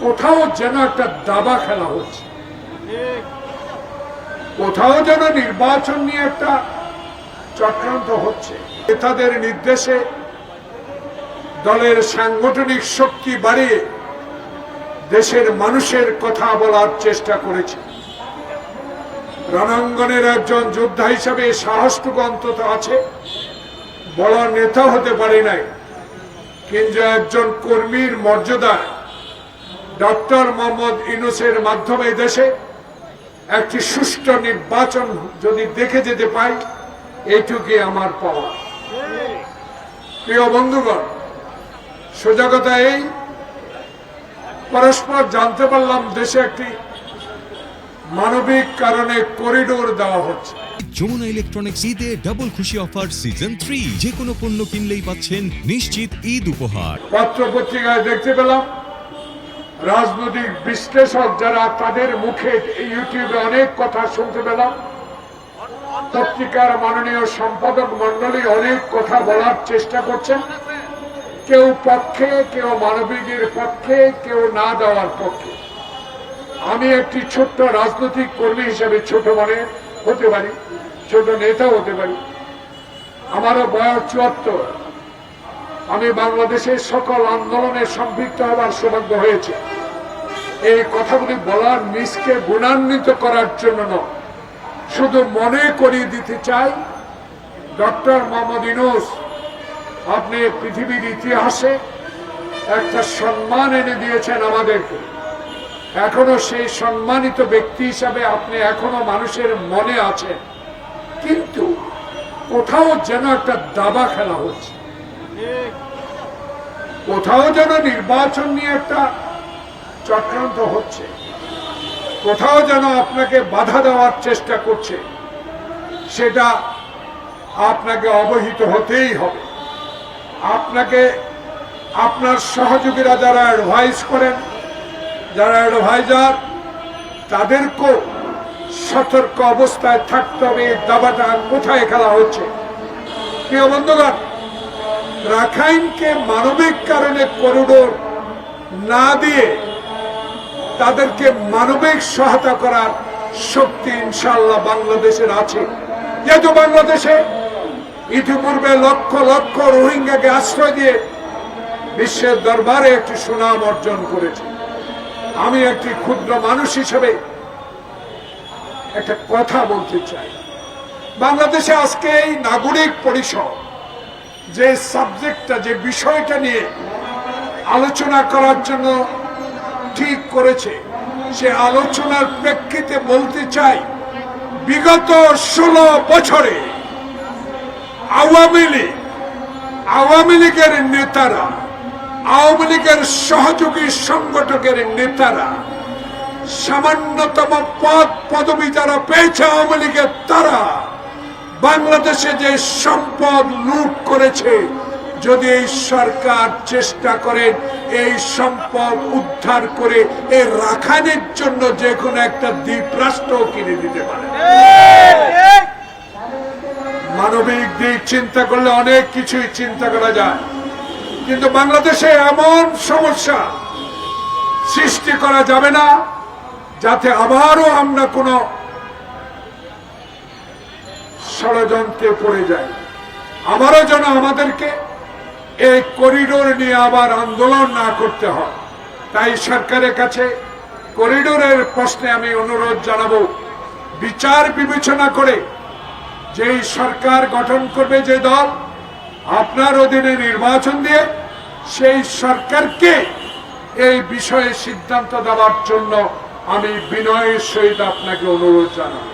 কোথাও যেন একটা দাবা খেলা হচ্ছে। কোথাও যেন নির্বাচন নিয়ে একটা চক্রান্ত হচ্ছে। নেতাদের নির্দেশে দলের সাংগঠনিক শক্তি বাড়িয়ে দেশের মানুষের কথা বলার চেষ্টা করেছে। রণাঙ্গনের একজন যোদ্ধা হিসাবে সাহসটুকু অন্তত আছে। বড় নেতা হতে পারে নাই। কিন্তু একজন কর্মীর মর্যাদা ডক্টর মোহাম্মদ ইনুসের মাধ্যমে দেশে একটি সুষ্ঠু নির্বাচন যদি দেখে যেতে পাই এইটুকুই আমার পাওয়া। প্রিয় বন্ধুগণ সোজা কথা এই পরস্পর জানতে পারলাম দেশে একটি মানবিক কারণে করিডোর দেওয়া হচ্ছে। যমুনা ইলেকট্রনিক্স ঈদে ডাবল খুশি অফার সিজন থ্রি। যে কোনো পণ্য কিনলেই পাচ্ছেন নিশ্চিত ঈদ উপহার। পত্র পত্রিকায় দেখতে পেলাম রাজনৈতিক বিশ্লেষক যারা তাদের মুখে ইউটিউবে অনেক কথা শুনতে পেলাম। পত্রিকার মাননীয় সম্পাদক মন্ডলী অনেক কথা বলার চেষ্টা করছেন। কেউ পক্ষে, কেউ মানবিকের পক্ষে, কেউ না দেওয়ার পক্ষে। আমি একটি ছোট্ট রাজনৈতিক কর্মী হিসেবে ছোট মানে হতে পারি, ছোট নেতা হতে পারি। আমারও বয়স চুয়াত্তর। আমি বাংলাদেশের সকল আন্দোলনে সম্পৃক্ত হওয়ার সৌভাগ্য হয়েছে। এই কথাগুলি বলার নিজকে গুণান্বিত করার জন্য নয়। শুধু মনে করিয়ে দিতে চাই, ডক্টর মোহাম্মদ ইনুস আপনি পৃথিবীর ইতিহাসে একটা সম্মান এনে দিয়েছেন আমাদেরকে। এখনও সেই সম্মানিত ব্যক্তি হিসাবে আপনি এখনও মানুষের মনে আছেন। কিন্তু কোথাও যেন একটা দাবা খেলা হচ্ছে। কোথাও যেন নির্বাচন নিয়ে একটা চক্রান্ত হচ্ছে। কোথাও যেন আপনাকে বাধা দেওয়ার চেষ্টা করছে। সেটা আপনাকে অবহিত হতেই হবে। আপনাকে, আপনার সহযোগীরা যারা অ্যাডভাইস করেন, যারা অ্যাডভাইজার তাদেরকেও সতর্ক অবস্থায় থাকতে হবে। দাবাটা কোথায় খেলা হচ্ছে? প্রিয় বন্ধুগণ রাখাইনকে মানবিক কারণে করিডোর না দিয়ে তাদেরকে মানবিক সহায়তা করার শক্তি ইনশাল্লাহ বাংলাদেশের আছে। যেহেতু বাংলাদেশে ইতিপূর্বে লক্ষ লক্ষ রোহিঙ্গাকে আশ্রয় দিয়ে বিশ্বের দরবারে একটি সুনাম অর্জন করেছে। আমি একটি ক্ষুদ্র মানুষ হিসেবে একটা কথা বলতে চাই। বাংলাদেশে আজকে এই নাগরিক পরিষদ যে সাবজেক্টটা, যে বিষয়টা নিয়ে আলোচনা করার জন্য ঠিক করেছে, সে আলোচনার প্রেক্ষিতে বলতে চাই, বিগত ষোলো বছরে আওয়ামী লীগ, আওয়ামী লীগের নেতারা, আওয়ামী লীগের সহযোগী সংগঠকের নেতারা সামান্যতম পদ, পদবি যারা পেয়েছে আওয়ামী লীগের, তারা বাংলাদেশে যে সম্পদ লুট করেছে, যদি এই সরকার চেষ্টা করেন এই সম্পদ উদ্ধার করে এ রাখানের জন্য যে কোনো একটা দ্বীপ রাষ্ট্র কিনে দিতে পারে। মানবিক দিক চিন্তা করলে অনেক কিছুই চিন্তা করা যায়। কিন্তু বাংলাদেশে এমন সমস্যা সৃষ্টি করা যাবে না, যাতে আবারও আমরা কোনো ষড়যন্ত্রে পড়ে যায়। আবারও যেন আমাদেরকে এই করিডোর নিয়ে আবার আন্দোলন না করতে হয়। তাই সরকারের কাছে করিডোরের প্রশ্নে আমি অনুরোধ জানাব, বিচার বিবেচনা করে যেই সরকার গঠন করবে যে দল, আপনার অধীনে নির্বাচন দিয়ে সেই সরকারকে এই বিষয়ে সিদ্ধান্ত দেওয়ার জন্য আমি বিনয়ের সহিত আপনাকে অনুরোধ জানাব।